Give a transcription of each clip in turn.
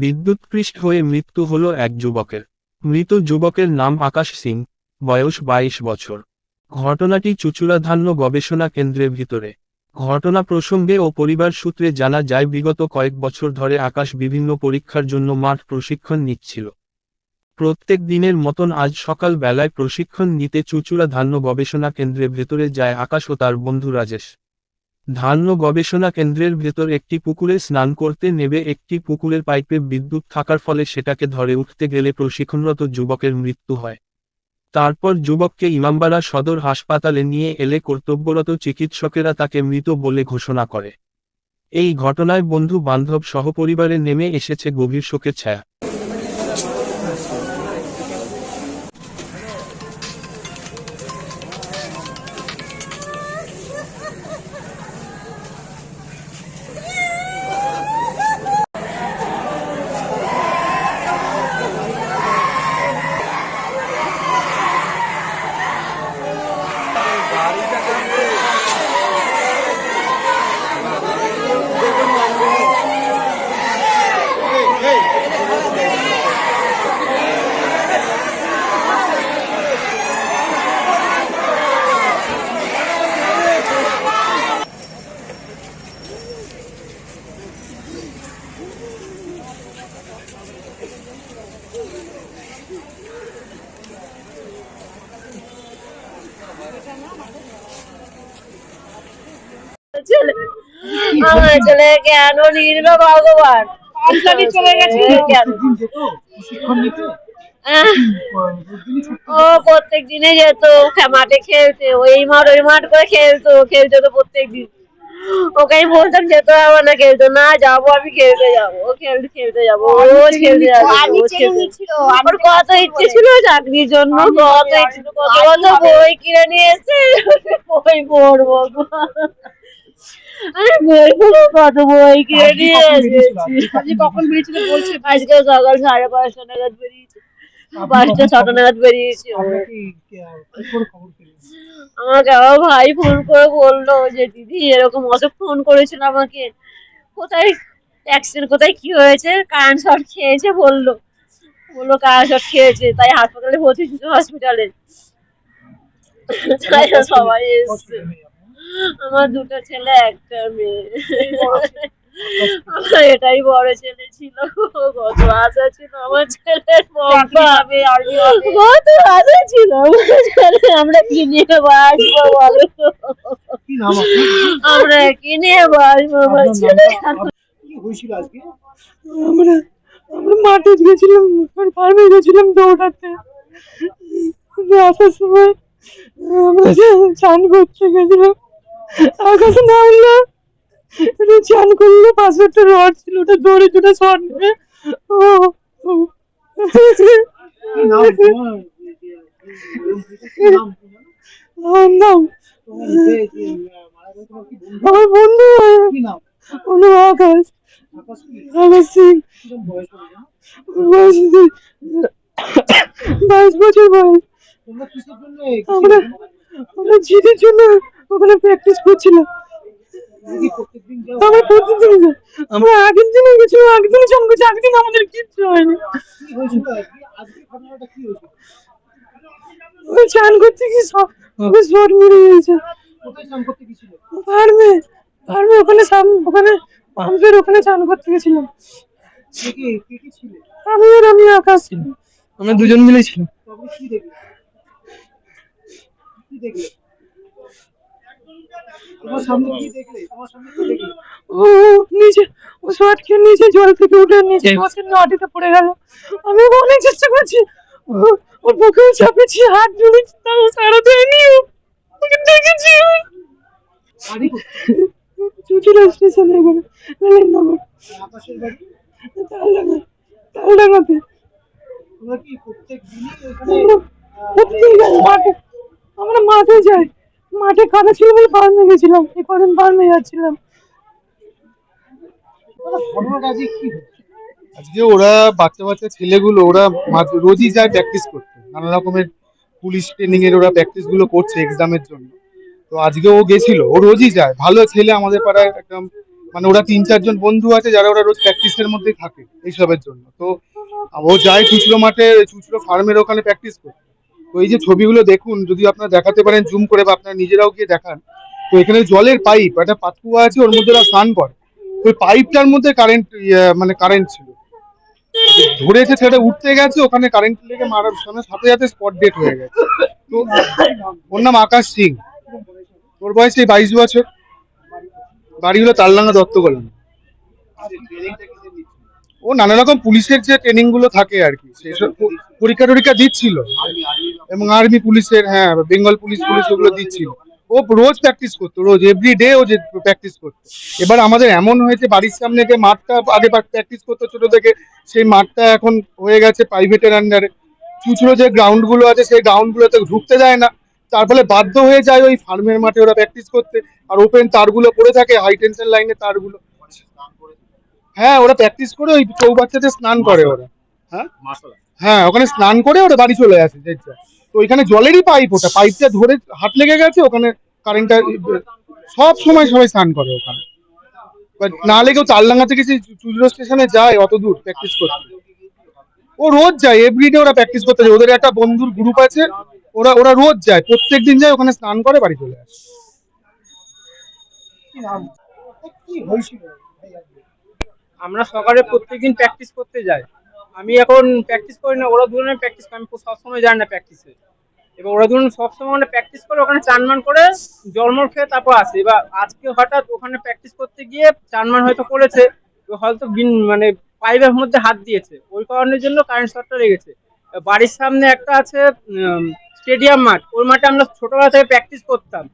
বিদ্যুৎপৃষ্ট হয়ে মৃত্যু হল এক যুবকের। মৃত যুবকের নাম আকাশ সিং, বয়স বাইশ বছর। ঘটনাটি চুচুড়া ধান্য গবেষণা কেন্দ্রের ভিতরে। ঘটনা প্রসঙ্গে ও পরিবার সূত্রে জানা যায়, বিগত কয়েক বছর ধরে আকাশ বিভিন্ন পরীক্ষার জন্য মাঠ প্রশিক্ষণ নিচ্ছিল। প্রত্যেক দিনের মতন আজ সকাল বেলায় প্রশিক্ষণ নিতে চুচুড়া ধান্য গবেষণা কেন্দ্রের ভেতরে যায় আকাশ ও তার বন্ধু রাজেশ। ধান্য গবেষণা কেন্দ্রের ভেতর একটি পুকুরে স্নান করতে নেবে একটি পুকুরের পাইপে বিদ্যুৎ থাকার ফলে সেটাকে ধরে উঠতে গেলে প্রশিক্ষণরত যুবকের মৃত্যু হয়। তারপর যুবককে ইমামবাড়া সদর হাসপাতালে নিয়ে এলে কর্তব্যরত চিকিৎসকেরা তাকে মৃত বলে ঘোষণা করে। এই ঘটনায় বন্ধু বান্ধব সহপরিবারে নেমে এসেছে গভীর শোকের ছায়া। ছেলে আমার ছেলে কেন নিল ভগবান? চলে গেছে। কেন? ও প্রত্যেক দিনে যেত মাঠে খেলতে ওই মাঠ ওই মাঠ করে খেলতো খেলতে তো প্রত্যেক দিন। ওকে আমি বলতাম যেতে হবে না খেলতো না যাব আমি খেলতে যাব ও খেলতে খেলতে যাব ও খেলতে যাব খেলতে কত ইচ্ছে ছিল চাকরির জন্য কত ইচ্ছে কত কত বই কিনে নিয়ে এসছে বই পড়ব। আরে কত বই কিনে নিয়ে এসেছি কখন বেরিয়েছিল? বলছে? আজকে সকাল সাড়ে পাঁচটা নাগাদ বেরিয়েছে। পাঁচটা ছটা নাগাদ বেরিয়েছে। আমাকে আমার ভাই ফোন করে বলল যে দিদি এরকম অশোক ফোন করেছিল আমাকে। কোথায় অ্যাক্সিডেন্ট কোথায় কি হয়েছে? কারেন্ট শর্ট খেয়েছে? বলল। বলল কারেন্ট শর্ট খেয়েছে। তাই হাসপাতালে ভর্তি হসপিটালে তাই সবাই এসছে। আমার দুটো ছেলে একটা মেয়ে। আমার এটাই বড় ছেলে ছিল। কত আশা ছিল আমার ছেলের বাবা। কত আশা ছিল আমরা কি নিয়ে বাঁচবো বলো? আমরা কি নিয়ে বাঁচবো আমার ছেলে আমরা আমরা মাঠে গেছিলাম ফার্মে গেছিলাম দৌড়াতে। আসার সময় আমরা চান করতে গেছিলাম। আকাশে নামলাম এটা চান করলে পাশে একটা রড ছিল ওটা দড়ি দুটো শট নিয়ে ও ও। কি নাম তোমার? কি নাম তোমার? আমার নাম তোমার যে- যে, আহ, মারা গেছে তোমার কি বন্ধু? আমার বন্ধু কি নাম কোনো আকাশ আকাশ কি? আকাশ সিং কিরম বয়স হবে না? ওর বয়স যে- বাইশ বছর বয়স তোমরা কিসের জন্য আমরা আমরা জিতের জন্য ওখানে প্র্যাকটিস করছিলাম। কি আমরা প্রতিদিন আমরা আগের দিনে গেছিলাম আগের দিনে চান করছি আগের দিন আমাদের কিচ্ছু হয়নি। কি কি ওই চান করতে গিয়ে সব শর্ট মেরে গেছে ফার্মে ফার্মে ওখানে ওখানে পাম্পের ওখানে চান করতে গেছিলাম। কে কে কে কে ছিল আমি আর আমি আকাশ ছিলাম। আমরা দুজন মিলে ছিলাম। কি কি তোমার সামনে কি দেখলে তোমার সামনে কি দেখলে ও নিচে ও শর্ট খেয়ে নিচে জল থেকে উঠে নিচে বসে নটিতে পড়ে গেল আমি অনেক চেষ্টা করছি ওর চাপেছি হাত জুড়েছি তাও সারা দেয়নি ও। ওকে দেখেছি আমি। বাড়ি কোথায়? চুচুড়া স্টেশনে এখানে রেলনগর আকাশের তালডাঙ্গা তালডাঙ্গাতে তোমরা কি প্রত্যেক দিনই এখানে আমরা প্রতিদিন মাঠে আমরা মাঠে যাই মাঠে কাদা ছিল বলে ফার্মে গেছিলাম। এই কদিন ফার্মে যাচ্ছিলাম। আজকে ওরা বাচ্চা বাচ্চা ছেলেগুলো, ওরা রোজই যায় প্র্যাকটিস করতে। নানা রকমের পুলিশ ট্রেনিং এর ওরা প্র্যাকটিসগুলো করছে এক্সামের জন্য। তো আজকে ও গেছিল, ও রোজই যায়। ভালো ছেলে আমাদের পাড়ায় একদম মানে ওরা তিন চারজন বন্ধু আছে যারা ওরা রোজ প্র্যাকটিসের মধ্যেই থাকে এইসবের জন্য। তো ও যায় চুচড়ো মাঠে, চুচড়ো ফার্মের ওখানে প্র্যাকটিস করতে। তো এই যে ছবিগুলো দেখুন, যদি আপনারা দেখাতে পারেন জুম করে বা আপনারা নিজেরাও গিয়ে দেখান, তো এখানে জলের পাইপ একটা পাতকুয়া আছে, ওর মধ্যে ওরা স্নান করে। ওই পাইপটার মধ্যে কারেন্ট মানে কারেন্ট ছিল। ধরেছে ছেলে উঠতে গেছে, ওখানে কারেন্ট লেগে মারার সামনে সাথে সাথে স্পট ডেট হয়ে গেছে। তো ওর নাম আকাশ সিং। ওর বয়স এই বাইশ বছর। বাড়ি হলো তালডাঙ্গা দত্তকলাম ও নানা রকম পুলিশের যে ট্রেনিংগুলো থাকে আর কি সেসব পরীক্ষা টরীক্ষা দিচ্ছিল। এবং আর্মি পুলিশের হ্যাঁ বেঙ্গল পুলিশ পুলিশ ওগুলো দিচ্ছিল। ও রোজ প্র্যাকটিস করতো রোজ এভরি ডে ও যে প্র্যাকটিস করতো। এবার আমাদের এমন হয়েছে বাড়ির সামনে যে মাঠটা আগে প্র্যাকটিস করতো ছোট থেকে সেই মাঠটা এখন হয়ে গেছে প্রাইভেটের আন্ডারে চুচড়ো যে গ্রাউন্ডগুলো আছে সেই গ্রাউন্ড গুলোতে ঢুকতে দেয় না। তার ফলে বাধ্য হয়ে যায় ওই ফার্মের মাঠে ওরা প্র্যাকটিস করতে। আর ওপেন তারগুলো পড়ে থাকে হাই টেনশন লাইনের তারগুলো। হ্যাঁ ওরা প্র্যাকটিস করে ওই চৌবাচ্চাতে স্নান করে ওরা। হ্যাঁ? হ্যাঁ ওখানে স্নান করে ওরা বাড়ি চলে আসে যা। তো ওইখানে জলেরই পাইপ ওটা, পাইপটা ধরে হাত লেগে গেছে, ওখানে কারেন্টটা সব সময় সবাই স্নান করে ওখানে। But না লেগেও তালডাঙ্গা থেকে সেই চুচড়ো স্টেশনে যায়, অত দূর প্র্যাকটিস করতে। ও রোজ যায় এভরিডে ওরা প্র্যাকটিস করতে যায়। ওদের একটা বন্ধুর গ্রুপ আছে, ওরা ওরা রোজ যায়। প্রত্যেক দিন যায়, ওখানে স্নান করে, বাড়ি চলে আসে? আমরা সকালে প্রত্যেকদিন প্র্যাকটিস করতে যাই। আমি এখন প্র্যাকটিস করি না ওরা দুজনে প্র্যাকটিস করে আমি সবসময় যাই না প্র্যাকটিসে এবার ওরা দুজন সবসময় ওখানে প্র্যাকটিস করে ওখানে চানমান করে জলমল খেয়ে তারপর আসে। এবার আজকে হঠাৎ ওখানে প্র্যাকটিস করতে গিয়ে চানমান হয়তো করেছে তো হয়তো বিন মানে পাইপের মধ্যে হাত দিয়েছে। ওই কারণের জন্য কারেন্ট শর্টটা লেগেছে। বাড়ির সামনে একটা আছে স্টেডিয়াম মাঠ। ওই মাঠে আমরা ছোটবেলা থেকে প্র্যাকটিস করতাম।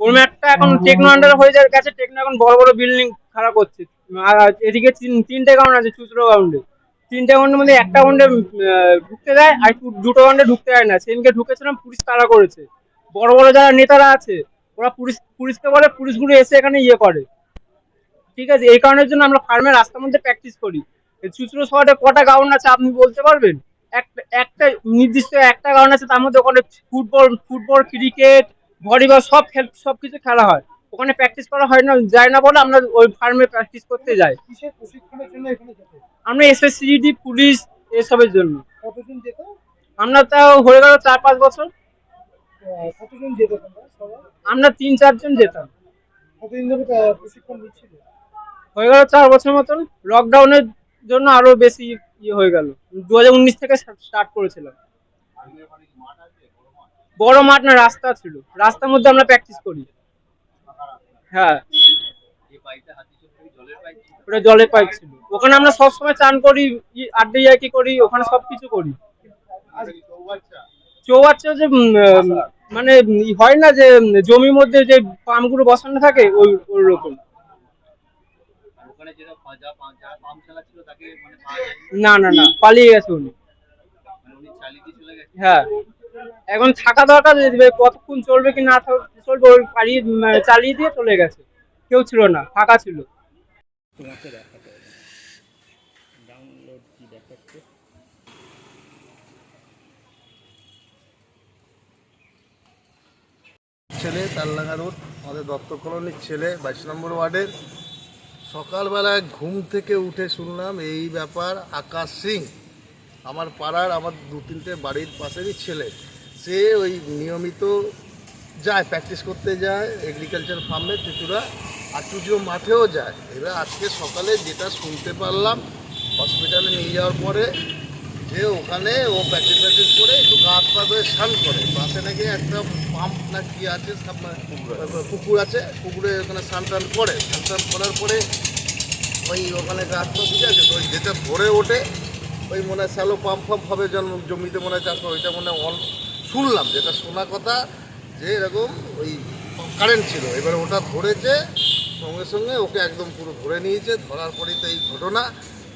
ওই মাঠটা এখন টেকনো আন্ডার হয়ে যাওয়ার গেছে টেকনো এখন বড় বড় বিল্ডিং খাড়া করছে। আর এদিকে তিন- তিনটে গ্রাউন্ড আছে চুচড়ো গ্রাউন্ডে তিনটে গ্রাউন্ডের মধ্যে একটা গ্রাউন্ডে ঢুকতে দেয়, আর দুটো গ্রাউন্ডে ঢুকতে দেয় না। সেদিনকে ঢুকেছিলাম, পুলিশ তাড়া করেছে। বড় বড় যারা নেতারা আছে, ওরা পুলিশ, পুলিশকে বলে পুলিশগুলো এসে এখানে ইয়ে করে। ঠিক আছে, এই কারণের জন্য আমরা ফার্মের রাস্তার মধ্যে প্র্যাকটিস করি। চুচড়ো শহরে কটা গ্রাউন্ড আছে, আপনি বলতে পারবেন? একটা নির্দিষ্ট একটা গ্রাউন্ড আছে, তার মধ্যে ওখানে ফুটবল ফুটবল ক্রিকেট ভলিবল সব সব কিছু খেলা হয়। ওখানে প্র্যাকটিস করা হয় না যায় না বলে আমরা ওই ফার্মে প্র্যাকটিস করতে যাই। আমরা এসএসসিডি পুলিশ এসবের জন্য। আমরা তাও হয়ে গেল চার পাঁচ বছর। আমরা তিন চারজন যেতাম। হয়ে গেল চার বছর মতন। লকডাউনের জন্য আরও বেশি ইয়ে হয়ে গেল। দু হাজার উনিশ থেকে স্টার্ট করেছিলাম। বড় মাঠ না রাস্তা ছিল। রাস্তার মধ্যে আমরা প্র্যাকটিস করি। হ্যাঁ। ওটা জলের পাইপ ছিল। ওখানে আমরা সবসময় চান করি আড্ডা ইয়াকি করি ওখানে সবকিছু করি। চৌবাচ্চা? যে মানে হয় না যে জমির মধ্যে যে পাম্পগুলো বসানো থাকে ওই ওই রকম মানে না না না পালিয়ে গেছে উনি। মানে হ্যাঁ। এখন থাকা দরকার যে কতক্ষণ চলবে কি না চলবে ওই উম, চালিয়ে দিয়ে চলে গেছে। কেউ ছিল না ফাঁকা ছিল। ছেলে তালডাঙ্গা রোড আমাদের দত্ত কলোনির ছেলে বাইশ নম্বর ওয়ার্ডের। সকালবেলায় ঘুম থেকে উঠে শুনলাম এই ব্যাপার আকাশ সিং আমার পাড়ার আমার দু তিনটে বাড়ির পাশেরই ছেলে। সে ওই নিয়মিত যায় প্র্যাকটিস করতে যায় এগ্রিকালচার ফার্মে চুচুড়া আর চুচুড়ো মাঠেও যায়। এবার আজকে সকালে যেটা শুনতে পারলাম হসপিটালে নিয়ে যাওয়ার পরে যে ওখানে ও প্র্যাকটিস প্র্যাকটিস করে একটু গাছ পা ধরে স্নান করে। পাশে নাকি একটা পাম্প না কি আছে পুকুর আছে। পুকুরে ওখানে স্নান টান করে। স্নান টান করার পরে ওই ওখানে গাছ পা বুঝে আছে তো ওই যেটা ভরে ওঠে ওই মনে হয় স্যালো পাম্প ফাম্প হবে জন্ম জমিতে মনে হয় চাষ করে ওইটা মনে হয় অন শুনলাম, যেটা শোনা কথা, যে এরকম ওই কারেন্ট ছিল। এবার ওটা ধরেছে, সঙ্গে সঙ্গে ওকে একদম পুরো ধরে নিয়েছে, ধরার পরেই তো এই ঘটনা।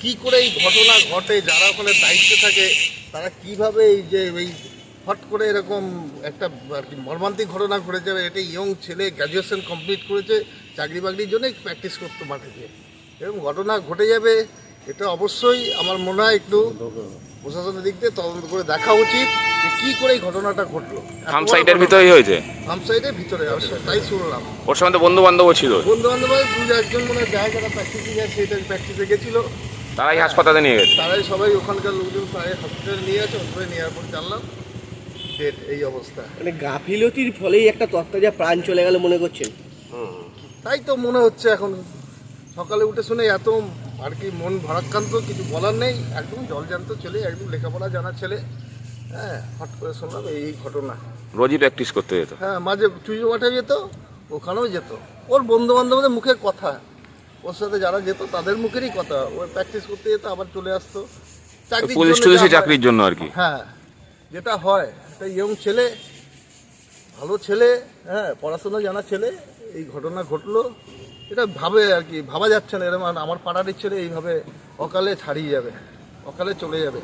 কি করে এই ঘটনা ঘটে, যারা ওখানে দায়িত্বে থাকে, তারা কীভাবে এই যে এই হট করে এরকম একটা আর কি মর্মান্তিক ঘটনা ঘটে যাবে এটা ইয়ং ছেলে গ্র্যাজুয়েশন কমপ্লিট করেছে, চাকরি বাকরির জন্যই প্র্যাকটিস করতো মাঠে। গিয়ে এরকম ঘটনা ঘটে যাবে, এটা অবশ্যই আমার মনে হয় একটু প্রশাসনের দিক দিয়ে তদন্ত করে দেখা উচিত। কী করে এই ঘটনাটা ঘটলো? সাইটের ভিতরেই হয়েছে? সাইডের ভিতরে তাই শুনলাম। ওর সঙ্গে বন্ধু বান্ধবও ছিল। বন্ধু বান্ধব দু একজন মনে হয় যায় যারা প্র্যাকটিসে যায় সেটা প্র্যাকটিসে গেছিল। তারাই হাসপাতালে নিয়ে গেছে। তারাই সবাই ওখানকার লোকজন হসপিটালে নিয়ে নেওয়ার পর জানলাম ডেট এই অবস্থা। মানে গাফিলতির ফলেই একটা তত্ত্বাজা প্রাণ চলে গেল মনে করছেন? তাই তো মনে হচ্ছে এখন। সকালে উঠে শুনে এত আর কি মন ভারাক্রান্ত কিছু বলার নেই। একদম জল জলজান্ত ছেলে একদম লেখাপড়া জানা ছেলে। হ্যাঁ হট করে শুনলাম এই ঘটনা। রোজই প্র্যাকটিস করতে যেত। হ্যাঁ মাঝে চুইজো মাঠে যেত ওখানেও যেত। ওর বন্ধু বান্ধবদের মুখের কথা। ওর সাথে যারা যেত তাদের মুখেরই কথা। ও প্র্যাকটিস করতে যেত আবার চলে আসতো। হয়- চাকরির জন্য আর কি। হ্যাঁ যেটা হয় একটা ইয়ং ছেলে ভালো ছেলে হ্যাঁ পড়াশোনা জানা ছেলে এই ঘটনা ঘটলো। এটা ভাবে আর কি ভাবা যাচ্ছে না এরকম আমার পাড়ারই ছেলে এইভাবে অকালে ছাড়িয়ে যাবে অকালে চলে যাবে।